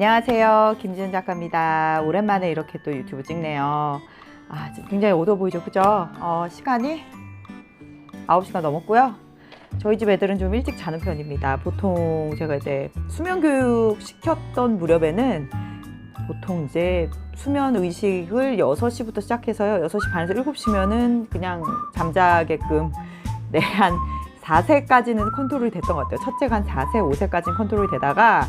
안녕하세요. 김지은 작가입니다. 오랜만에 이렇게 또 유튜브 찍네요. 아, 지금 굉장히 어두워 보이죠? 그죠? 어, 시간이 9시가 넘었고요. 저희 집 애들은 좀 일찍 자는 편입니다. 보통 제가 이제 수면 교육 시켰던 무렵에는 보통 이제 수면 의식을 6시부터 시작해서요. 6시 반에서 7시면은 그냥 잠자게끔 네, 한 4세까지는 컨트롤이 됐던 것 같아요. 첫째가 한 4세, 5세까지는 컨트롤이 되다가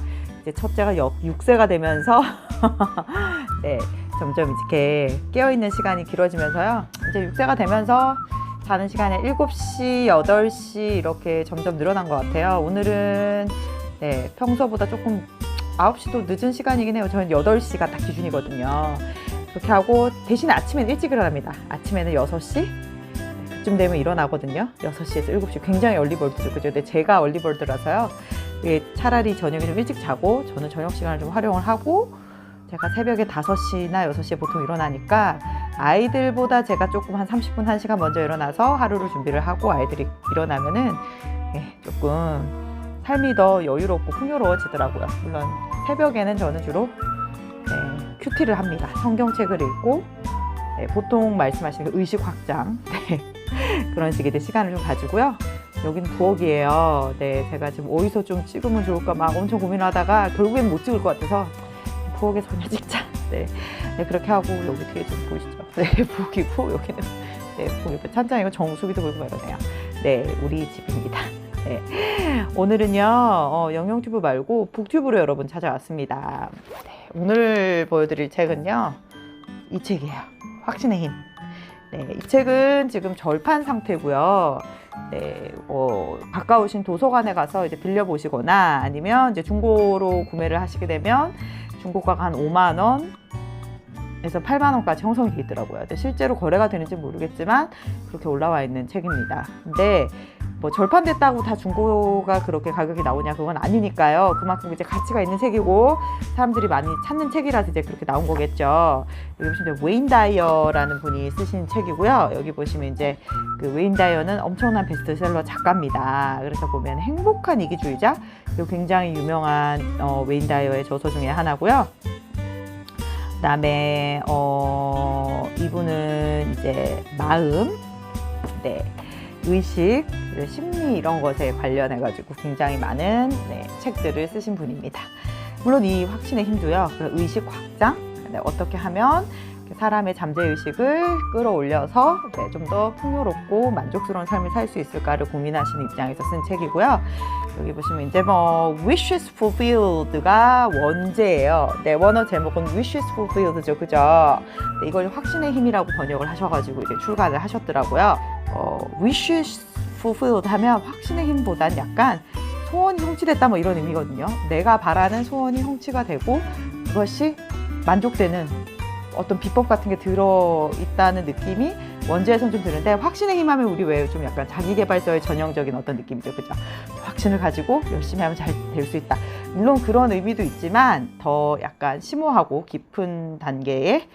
이제 첫째가 6세가 되면서 네, 점점 이렇게 깨어있는 시간이 길어지면서요. 이제 6세가 되면서 자는 시간이 7시, 8시 이렇게 점점 늘어난 것 같아요. 오늘은 네, 평소보다 조금 9시도 늦은 시간이긴 해요. 저는 8시가 딱 기준이거든요. 그렇게 하고 대신 아침에는 일찍 일어납니다. 아침에는 6시 그쯤 되면 일어나거든요. 6시에서 7시 굉장히 얼리버드죠. 그죠? 근데 제가 얼리버드라서요. 이게 차라리 저녁에 좀 일찍 자고 저는 저녁 시간을 좀 활용을 하고 제가 새벽에 5시나 6시에 보통 일어나니까 아이들보다 제가 조금 한 30분, 1시간 먼저 일어나서 하루를 준비를 하고 아이들이 일어나면은 예, 조금 삶이 더 여유롭고 풍요로워지더라고요. 물론 새벽에는 저는 주로 네, 큐티를 합니다. 성경책을 읽고 네, 보통 말씀하시는 그 의식 확장 네, 그런 식의 이제 시간을 좀 가지고요. 여기는 부엌이에요. 네, 제가 지금 어디서 좀 찍으면 좋을까 막 엄청 고민하다가 결국엔 못 찍을 것 같아서 부엌에서 그냥 찍자. 네, 네 그렇게 하고 여기 뒤에 좀 보이시죠? 네, 부엌이고 여기는 네, 부엌 옆에 찬장이고 정수기도 보이고 이러네요. 네, 우리 집입니다. 네. 오늘은요, 어, 영영튜브 말고 북튜브로 여러분 찾아왔습니다. 네, 오늘 보여드릴 책은요, 이 책이에요. 확신의 힘. 네, 이 책은 지금 절판 상태고요. 네, 어, 가까우신 도서관에 가서 이제 빌려 보시거나 아니면 이제 중고로 구매를 하시게 되면 중고가가 한 5만 원, 에서 8만 원까지 형성이 돼 있더라고요. 근데 실제로 거래가 되는지 모르겠지만 그렇게 올라와 있는 책입니다. 근데 뭐 절판됐다고 다 중고가 그렇게 가격이 나오냐 그건 아니니까요. 그만큼 이제 가치가 있는 책이고 사람들이 많이 찾는 책이라서 이제 그렇게 나온 거겠죠. 여기 보시면 웨인 다이어라는 분이 쓰신 책이고요. 여기 보시면 이제 그 웨인 다이어는 엄청난 베스트셀러 작가입니다. 그래서 보면 행복한 이기주의자 이 굉장히 유명한 어, 웨인 다이어의 저서 중에 하나고요. 그다음에 어 이분은 이제 마음, 네 의식, 심리 이런 것에 관련해 가지고 굉장히 많은 네, 책들을 쓰신 분입니다. 물론 이 확신의 힘도요. 그 의식 확장, 네, 어떻게 하면 사람의 잠재 의식을 끌어올려서 네, 좀더 풍요롭고 만족스러운 삶을 살 수 있을까를 고민하시는 입장에서 쓴 책이고요. 여기 보시면 이제 뭐 wishes fulfilled가 원제예요. 네, 원어 제목은 wishes fulfilled죠, 그죠? 네, 이걸 확신의 힘이라고 번역을 하셔가지고 이제 출간을 하셨더라고요. 어, wishes fulfilled 하면 확신의 힘보단 약간 소원이 성취됐다 뭐 이런 의미거든요. 내가 바라는 소원이 성취가 되고 그것이 만족되는 어떤 비법 같은 게 들어 있다는 느낌이 원제에선 좀 드는데 확신의 힘하면 우리 왜 좀 약간 자기개발서의 전형적인 어떤 느낌이죠, 그죠? 확신을 가지고 열심히 하면 잘 될 수 있다. 물론 그런 의미도 있지만 더 약간 심오하고 깊은 단계의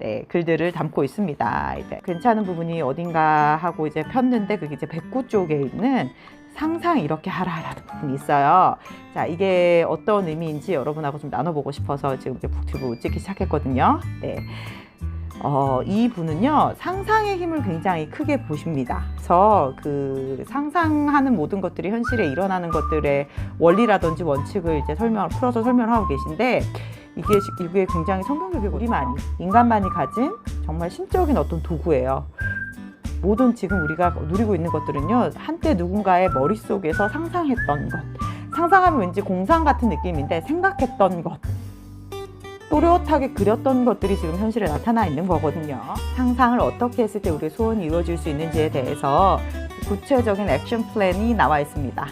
네, 글들을 담고 있습니다. 이제 괜찮은 부분이 어딘가 하고 이제 폈는데 그게 이제 백구 쪽에 있는 상상 이렇게 하라라는 부분이 있어요. 자, 이게 어떤 의미인지 여러분하고 좀 나눠보고 싶어서 지금 이제 북튜브 찍기 시작했거든요. 네. 어, 이 분은요, 상상의 힘을 굉장히 크게 보십니다. 그래서 그 상상하는 모든 것들이 현실에 일어나는 것들의 원리라든지 원칙을 이제 설명을, 풀어서 설명을 하고 계신데, 이게, 이게 굉장히 성경적이고 우리만이, 인간만이 가진 정말 신적인 어떤 도구예요. 모든 지금 우리가 누리고 있는 것들은요, 한때 누군가의 머릿속에서 상상했던 것. 상상하면 왠지 공상 같은 느낌인데, 생각했던 것. 또렷하게 그렸던 것들이 지금 현실에 나타나 있는 거거든요. 상상을 어떻게 했을 때 우리의 소원이 이루어질 수 있는지에 대해서 구체적인 액션 플랜이 나와 있습니다.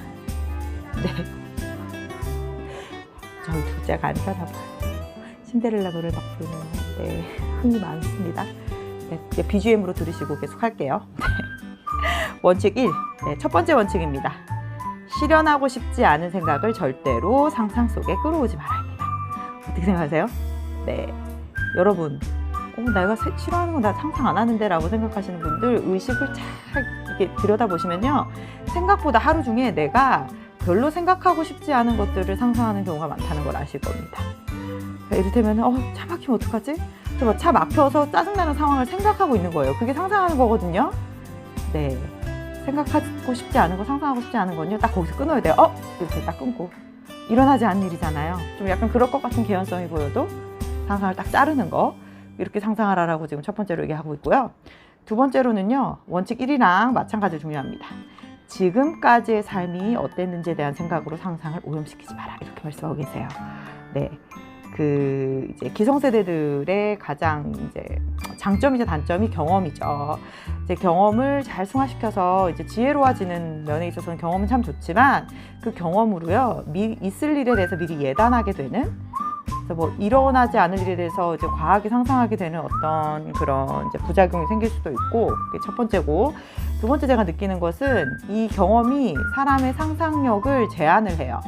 네. 저희 둘째가 안 사나 봐요. 신데렐라 노래를 막 부르네요. 네. 흥이 많습니다. 네. BGM으로 들으시고 계속 할게요. 원칙 1. 네. 첫 번째 원칙입니다. 실현하고 싶지 않은 생각을 절대로 상상 속에 끌어오지 말아야 합니다. 어떻게 생각하세요? 네. 여러분, 어, 내가 세- 싫어하는 건 나 상상 안 하는데 라고 생각하시는 분들 의식을 잘 이렇게 들여다보시면요. 생각보다 하루 중에 내가 별로 생각하고 싶지 않은 것들을 상상하는 경우가 많다는 걸 아실 겁니다. 이를테면 어, 차 막히면 어떡하지? 저차 막혀서 짜증나는 상황을 생각하고 있는 거예요. 그게 상상하는 거거든요. 네. 생각하고 싶지 않은 거, 상상하고 싶지 않은 건요. 딱 거기서 끊어야 돼요. 어? 이렇게 딱 끊고. 일어나지 않는 일이잖아요. 좀 약간 그럴 것 같은 개연성이 보여도 상상을 딱 자르는 거. 이렇게 상상하라라고 지금 첫 번째로 얘기하고 있고요. 두 번째로는요. 원칙 1이랑 마찬가지로 중요합니다. 지금까지의 삶이 어땠는지에 대한 생각으로 상상을 오염시키지 마라. 이렇게 말씀하고 계세요. 네. 그 이제 기성세대들의 가장 이제 장점이자 단점이 경험이죠. 이제 경험을 잘 승화시켜서 이제 지혜로워지는 면에 있어서는 경험은 참 좋지만 그 경험으로요 미, 있을 일에 대해서 미리 예단하게 되는 그래서 뭐 일어나지 않을 일에 대해서 이제 과하게 상상하게 되는 어떤 그런 이제 부작용이 생길 수도 있고 그게 첫 번째고 두 번째 제가 느끼는 것은 이 경험이 사람의 상상력을 제한을 해요.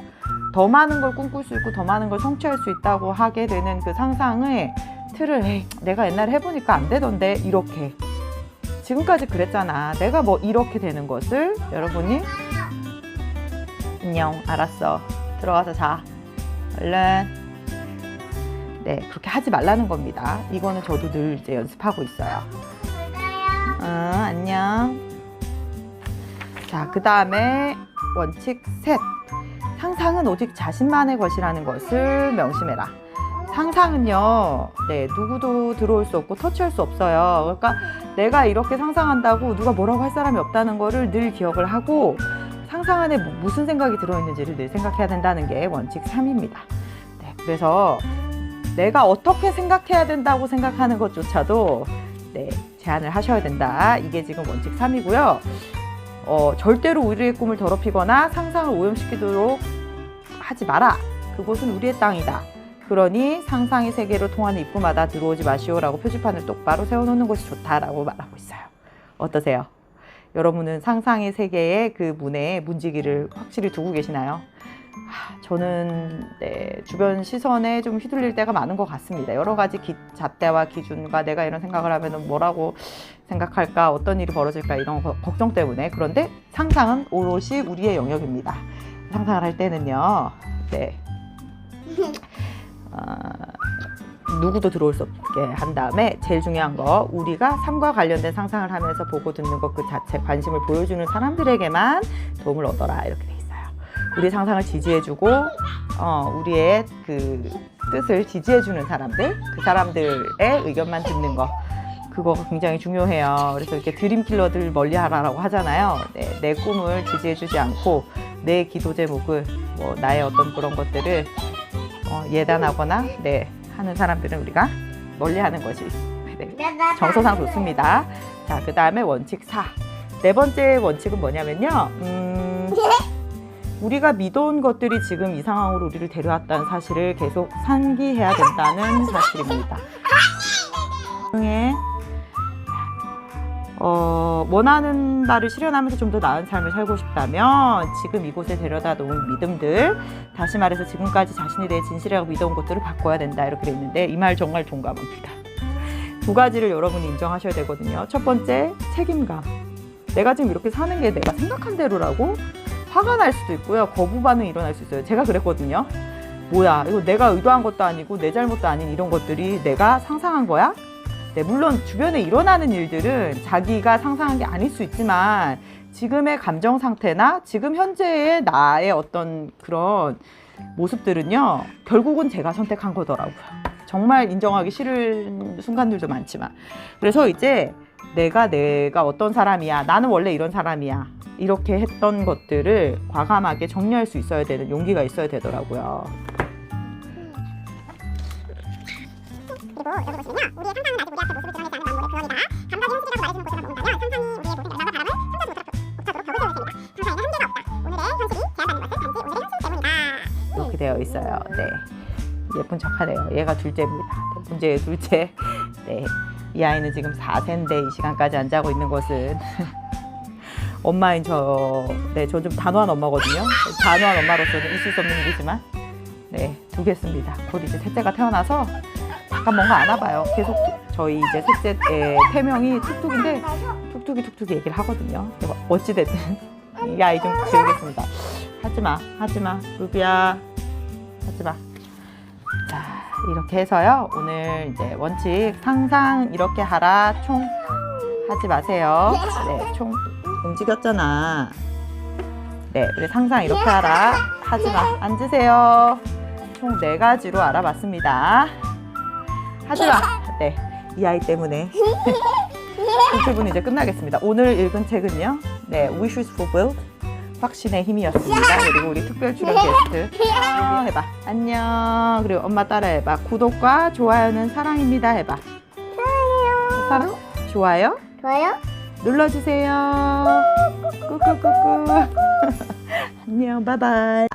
더 많은 걸 꿈꿀 수 있고 더 많은 걸 성취할 수 있다고 하게 되는 그 상상의 틀을 에이, 내가 옛날에 해보니까 안 되던데 이렇게. 지금까지 그랬잖아. 내가 뭐 이렇게 되는 것을. 여러분이 안녕. 알았어. 들어가서 자. 얼른. 네 그렇게 하지 말라는 겁니다. 이거는 저도 늘 이제 연습하고 있어요. 응 안녕. 자그 다음에 원칙 셋 상상은 오직 자신만의 것이라는 것을 명심해라. 상상은요, 네, 누구도 들어올 수 없고 터치할 수 없어요. 그러니까 내가 이렇게 상상한다고 누가 뭐라고 할 사람이 없다는 거를 늘 기억을 하고 상상 안에 무- 무슨 생각이 들어있는지를 늘 생각해야 된다는 게 원칙 3입니다. 네, 그래서 내가 어떻게 생각해야 된다고 생각하는 것조차도 네, 제한을 하셔야 된다. 이게 지금 원칙 3이고요. 어, 절대로 우리의 꿈을 더럽히거나 상상을 오염시키도록 하지 마라. 그곳은 우리의 땅이다. 그러니 상상의 세계로 통하는 입구마다 들어오지 마시오라고 표지판을 똑바로 세워놓는 것이 좋다라고 말하고 있어요. 어떠세요? 여러분은 상상의 세계의 그 문에 문지기를 확실히 두고 계시나요? 하, 저는 네, 주변 시선에 좀 휘둘릴 때가 많은 것 같습니다. 여러 가지 기, 잣대와 기준과 내가 이런 생각을 하면 뭐라고 생각할까, 어떤 일이 벌어질까 이런 거- 걱정 때문에 그런데 상상은 오롯이 우리의 영역입니다. 상상을 할 때는요, 네, 어, 누구도 들어올 수 없게 한 다음에 제일 중요한 거 우리가 삶과 관련된 상상을 하면서 보고 듣는 것 그 자체 관심을 보여주는 사람들에게만 도움을 얻어라 이렇게. 우리 상상을 지지해주고 어, 우리의 그 뜻을 지지해주는 사람들 그 사람들의 의견만 듣는 거 그거 굉장히 중요해요. 그래서 이렇게 드림킬러들 멀리하라라고 하잖아요. 네, 내 꿈을 지지해주지 않고 내 기도 제목을 뭐 나의 어떤 그런 것들을 어, 예단하거나 네 하는 사람들은 우리가 멀리하는 것이 네, 정서상 좋습니다. 자, 그 다음에 원칙 4. 네 번째 원칙은 뭐냐면요. 음, 우리가 믿어온 것들이 지금 이 상황으로 우리를 데려왔다는 사실을 계속 상기해야 된다는 사실입니다. 응해. 어, 원하는 바를 실현하면서 좀 더 나은 삶을 살고 싶다면 지금 이곳에 데려다 놓은 믿음들 다시 말해서 지금까지 자신에 대해 진실하고 믿어온 것들을 바꿔야 된다 이렇게 돼 있는데 이 말 정말 동감합니다. 두 가지를 여러분이 인정하셔야 되거든요. 첫 번째 책임감. 내가 지금 이렇게 사는 게 내가 생각한 대로라고 화가 날 수도 있고요. 거부 반응이 일어날 수 있어요. 제가 그랬거든요. 뭐야 이거 내가 의도한 것도 아니고 내 잘못도 아닌 이런 것들이 내가 상상한 거야? 네, 물론 주변에 일어나는 일들은 자기가 상상한 게 아닐 수 있지만 지금의 감정 상태나 지금 현재의 나의 어떤 그런 모습들은요 결국은 제가 선택한 거더라고요. 정말 인정하기 싫은 순간들도 많지만 그래서 이제 내가 내가 어떤 사람이야 나는 원래 이런 사람이야 이렇게 했던 것들을 과감하게 정리할 수 있어야 되는 용기가 있어야 되더라고요. 그리고 여기 보시면요. 우리의 상상은 아직 우리 앞에 모습을 드러내지 않은 만물의 표현이다. 감각의 현실이라고 말해주는 곳에서 모은다면 상상이 우리의 모든 열망과 바람을 성취하지 못하도록 벽을 세울 테니까. 상상에는 한계가 없다. 오늘의 현실이 제한받는 것은 단지 오늘의 현실 때문이다. 이렇게 되어 있어요. 네. 예쁜 척하네요. 얘가 둘째입니다. 네, 문제의 둘째. 네. 이 아이는 지금 4세인데 이 시간까지 안 자고 있는 것은 엄마인 저, 네, 저 좀 단호한 엄마거든요. 단호한 엄마로서는 있을 수 없는 일이지만, 네, 두겠습니다. 곧 이제 셋째가 태어나서 잠깐 뭔가 안아봐요. 계속 두- 저희 이제 셋째 의 태명이 툭툭인데 툭툭이 툭툭이 얘기를 하거든요. 어찌됐든 이 아이 좀 지우겠습니다. 하지 하지마 하지마 루비야 하지마 자 이렇게 해서요. 오늘 이제 원칙 상상 이렇게 하라. 총 하지 마세요. 네 총 움직였잖아. 네 그래 상상 이렇게 하라. 하지 마. 앉으세요. 총 네 가지로 알아봤습니다. 하지 마. 네 이 아이 때문에. 유튜브는 이제 끝나겠습니다. 오늘 읽은 책은요. 네, Wishes Fulfilled. 확신의 힘이었습니다. 그리고 우리 특별 출연 게스트 아, 해봐. 안녕. 그리고 엄마 따라 해봐. 구독과 좋아요는 사랑입니다. 해봐. 사랑. 좋아요 좋아요? 눌러주세요. 꾹꾹꾹꾹. 안녕. 바이바이.